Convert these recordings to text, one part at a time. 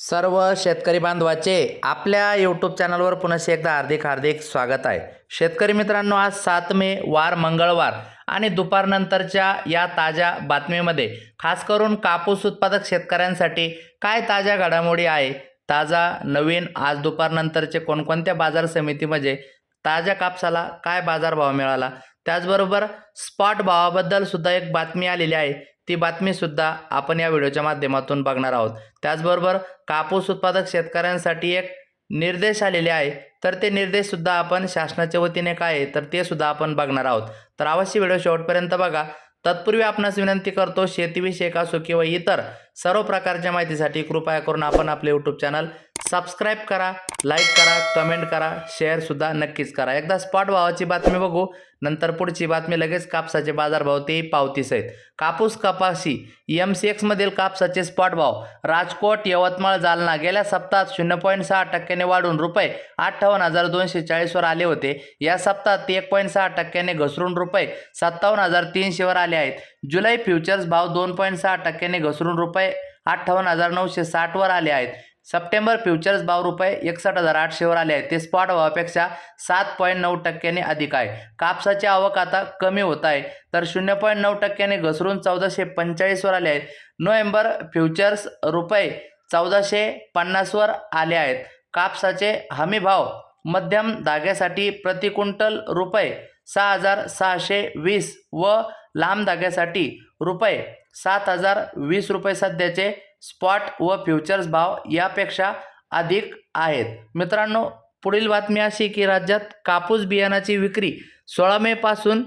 सर्व शेतकरी बांधवाचे आपल्या यूट्यूब चॅनलवर पुन्हा एकदा हार्दिक हार्दिक स्वागत आहे. शेतकरी मित्रांनो आज सात मे वार मंगळवार आणि दुपारनंतरच्या या ताज्या बातमीमध्ये खास करून कापूस उत्पादक शेतकऱ्यांसाठी काय ताज्या घडामोडी आहे ताजा नवीन आज दुपारनंतरचे कोणकोणत्या बाजार समितीमध्ये ताज्या कापसाला काय बाजारभाव मिळाला त्याचबरोबर स्पॉट भावाबद्दल सुद्धा एक बातमी आलेली आहे. ती बातमीसुद्धा आपण या व्हिडिओच्या माध्यमातून बघणार आहोत. त्याचबरोबर कापूस उत्पादक शेतकऱ्यांसाठी एक निर्देश आलेले आहे. तर ते निर्देशसुद्धा आपण शासनाच्या वतीने काय आहे तर ते सुद्धा आपण बघणार आहोत. तर अवश्य व्हिडिओ शेवटपर्यंत बघा. तत्पूर्वी आपणास विनंती करतो शेतीविषयक असो किंवा इतर सर्व प्रकारच्या माहितीसाठी कृपया करून आपण आपले यूट्यूब चॅनल सबस्क्राईब करा लाईक करा कमेंट करा शेअरसुद्धा नक्कीच करा. एकदा स्पॉट भावाची बातमी बघू नंतर पुढची बातमी लगेच कापसाचे बाजारभाव ते पावतीस आहेत कापूस कपाशी एम सी एक्समधील कापसाचे स्पॉट भाव. राजकोट यवतमाळ जालना गेल्या सप्ताहात शून्य पॉईंट सहा टक्क्याने वाढून रुपये अठ्ठावन्न हजार दोनशे चाळीसवर आले होते. या सप्ताहात ते एक पॉईंट सहा टक्क्याने घसरून रुपये सत्तावन्न हजार तीनशेवर आले आहेत. जुलै फ्युचर्स भाव दोन पॉईंट सहा टक्क्याने घसरून रुपये अठ्ठावन्न हजार नऊशे साठवर आले आहेत. सप्टेंबर फ्युचर्स भाव रुपये एकसष्ट हजार आठशेवर आले आहेत. ते स्पॉट भावापेक्षा सात पॉईंट नऊ टक्क्यांनी अधिक आहे. कापसाची आवक आता कमी होत आहे. तर शून्य पॉईंट नऊ टक्क्याने घसरून चौदाशे पंचेचाळीसवर आले आहेत. नोव्हेंबर फ्युचर्स रुपये चौदाशे पन्नासवर आले आहेत. कापसाचे हमी भाव मध्यम धाग्यासाठी प्रति क्विंटल रुपये सहा हजार सहाशे वीस व लांब धाग्यासाठी रुपये सात हजार वीस रुपये सध्याचे स्पॉट व फ्युचर्स भाव यापेक्षा अधिक आहेत. मित्रांनो पुढील बातमी अशी की राज्यात कापूस बियाणाची विक्री सोळा मेपासून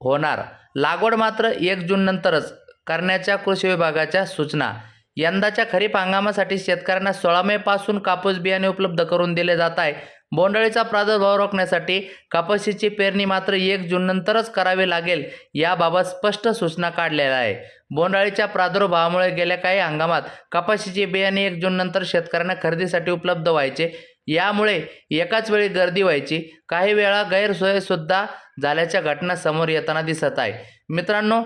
होणार. लागवड मात्र एक जूननंतरच करण्याच्या कृषी विभागाच्या सूचना. यंदाच्या खरीप हंगामासाठी शेतकऱ्यांना सोळा मेपासून कापूस बियाणे उपलब्ध करून दिले जात आहे. बोंडाळीचा प्रादुर्भाव रोखण्यासाठी कपाशीची पेरणी मात्र एक जूननंतरच करावी लागेल याबाबत स्पष्ट सूचना काढलेल्या आहे बोंडाळीच्या प्रादुर्भावामुळे गेल्या काही हंगामात कपाशीचे बियाणे एक जूननंतर शेतकऱ्यांना खरेदीसाठी उपलब्ध व्हायचे. यामुळे एकाच वेळी गर्दी व्हायची. काही वेळा गैरसोयसुद्धा झाल्याच्या घटना समोर येताना दिसत आहे. मित्रांनो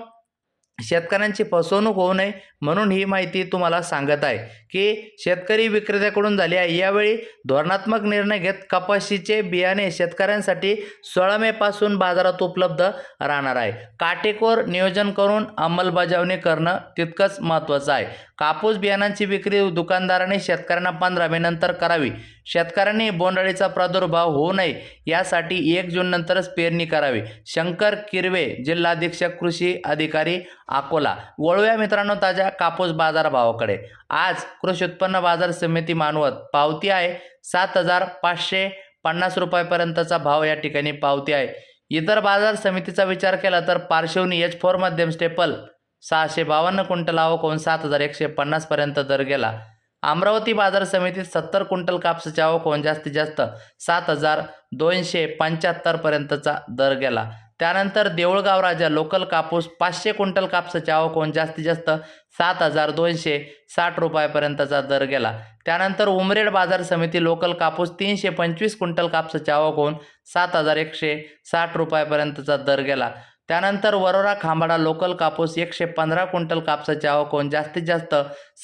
शेतकऱ्यांची फसवणूक होऊ नये म्हणून ही माहिती तुम्हाला सांगत आहे की शेतकरी विक्रेत्याकडून झाली आहे. यावेळी धोरणात्मक निर्णय घेत कपाशीचे बियाणे शेतकऱ्यांसाठी सोळा मेपासून बाजारात उपलब्ध राहणार आहे. काटेकोर नियोजन करून अंमलबजावणी करणं तितकंच महत्त्वाचं आहे. कापूस बियाणांची विक्री दुकानदाराने शेतकऱ्यांना पंधरा मे नंतर करावी. शेतकऱ्यांनी बोंडअळीचा प्रादुर्भाव होऊ नये यासाठी एक जूननंतरच पेरणी करावी. शंकर किरवे जिल्हाधीक्षक कृषी अधिकारी अकोला. वळूया मित्रांनो ताज्या कापूस बाजारभावाकडे. आज कृषी उत्पन्न बाजार समिती मानवत पावती आहे सात हजार पाचशे पन्नास रुपयापर्यंतचा भाव या ठिकाणी पावती आहे. इतर बाजार समितीचा विचार केला तर पार्श्वनी एच फोर मध्यम स्टेपल सहाशे बावन्न क्विंटल आवक होऊन सात हजार एकशे पन्नासपर्यंत दर गेला. अमरावती बाजार समितीत सत्तर क्विंटल कापसाची आवक होऊन जास्तीत जास्त सात हजार दोनशे पंच्याहत्तरपर्यंतचा दर गेला. त्यानंतर देऊळगाव राजा लोकल कापूस पाचशे क्विंटल कापसाची आवक होऊन जास्तीत जास्त सात हजार दोनशे साठ रुपयापर्यंतचा दर गेला. त्यानंतर उमरेड बाजार समिती लोकल कापूस तीनशे पंचवीस क्विंटल कापसाची आवक होऊन सात हजार एकशे साठ रुपयापर्यंतचा दर गेला. त्यानंतर वरोरा खांबाडा लोकल कापूस एकशे पंधरा क्विंटल कापसाची आवक होऊन जास्तीत जास्त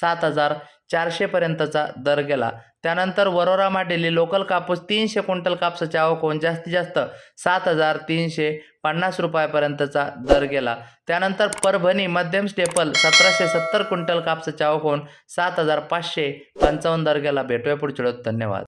सात हजार चारशेपर्यंतचा दर गेला. त्यानंतर वरोरा माडेली लोकल कापूस तीनशे क्विंटल कापसाची आवक होऊन जास्तीत जास्त सात हजार तीनशे पन्नास रुपयापर्यंतचा दर गेला. त्यानंतर परभणी मध्यम स्टेपल सतराशे सत्तर क्विंटल कापसाची आवक होऊन सात हजार पाचशे पंचावन्न दर गेला. भेटूया पुढच्या धन्यवाद.